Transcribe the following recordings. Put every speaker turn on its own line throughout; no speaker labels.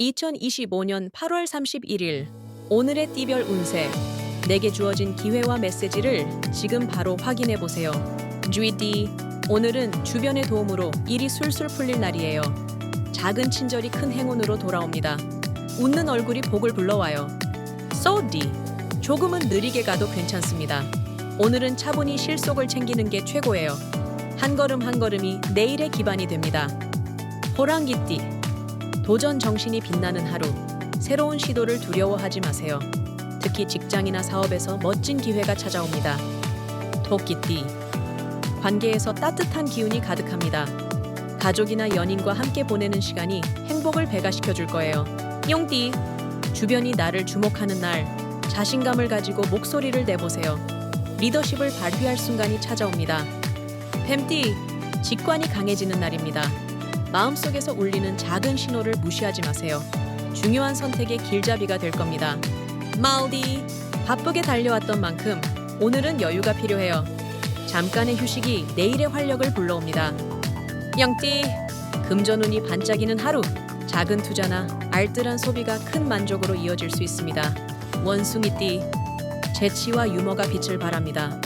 2025년 8월 31일 오늘의 띠별 운세 내게 주어진 기회와 메시지를 지금 바로 확인해 보세요. GD 오늘은 주변의 도움으로 일이 술술 풀릴 날이에요. 작은 친절이 큰 행운으로 돌아옵니다. 웃는 얼굴이 복을 불러와요. So 조금은 느리게 가도 괜찮습니다. 오늘은 차분히 실속을 챙기는 게 최고예요. 한 걸음 한 걸음이 내일의 기반이 됩니다. 호랑기띠 도전 정신이 빛나는 하루. 새로운 시도를 두려워하지 마세요. 특히 직장이나 사업에서 멋진 기회가 찾아옵니다. 토끼띠. 관계에서 따뜻한 기운이 가득합니다. 가족이나 연인과 함께 보내는 시간이 행복을 배가시켜 줄 거예요. 용띠. 주변이 나를 주목하는 날. 자신감을 가지고 목소리를 내보세요. 리더십을 발휘할 순간이 찾아옵니다. 뱀띠. 직관이 강해지는 날입니다. 마음속에서 울리는 작은 신호를 무시하지 마세요. 중요한 선택의 길잡이가 될 겁니다. 마우디 바쁘게 달려왔던 만큼 오늘은 여유가 필요해요. 잠깐의 휴식이 내일의 활력을 불러옵니다. 영띠 금전운이 반짝이는 하루 작은 투자나 알뜰한 소비가 큰 만족으로 이어질 수 있습니다. 원숭이띠 재치와 유머가 빛을 발합니다.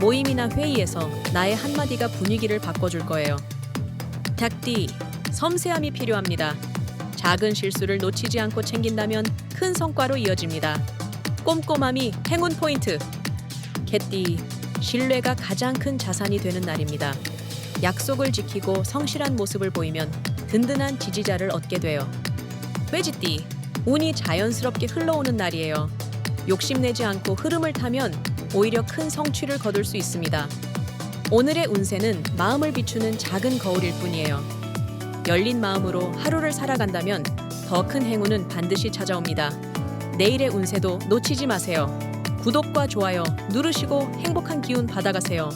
모임이나 회의에서 나의 한마디가 분위기를 바꿔줄 거예요. 닭띠 섬세함이 필요합니다. 작은 실수를 놓치지 않고 챙긴다면 큰 성과로 이어집니다. 꼼꼼함이 행운 포인트. 개띠 신뢰가 가장 큰 자산이 되는 날입니다. 약속을 지키고 성실한 모습을 보이면 든든한 지지자를 얻게 돼요. 돼지띠 운이 자연스럽게 흘러오는 날이에요. 욕심내지 않고 흐름을 타면 오히려 큰 성취를 거둘 수 있습니다. 오늘의 운세는 마음을 비추는 작은 거울일 뿐이에요. 열린 마음으로 하루를 살아간다면 더 큰 행운은 반드시 찾아옵니다. 내일의 운세도 놓치지 마세요. 구독과 좋아요 누르시고 행복한 기운 받아가세요.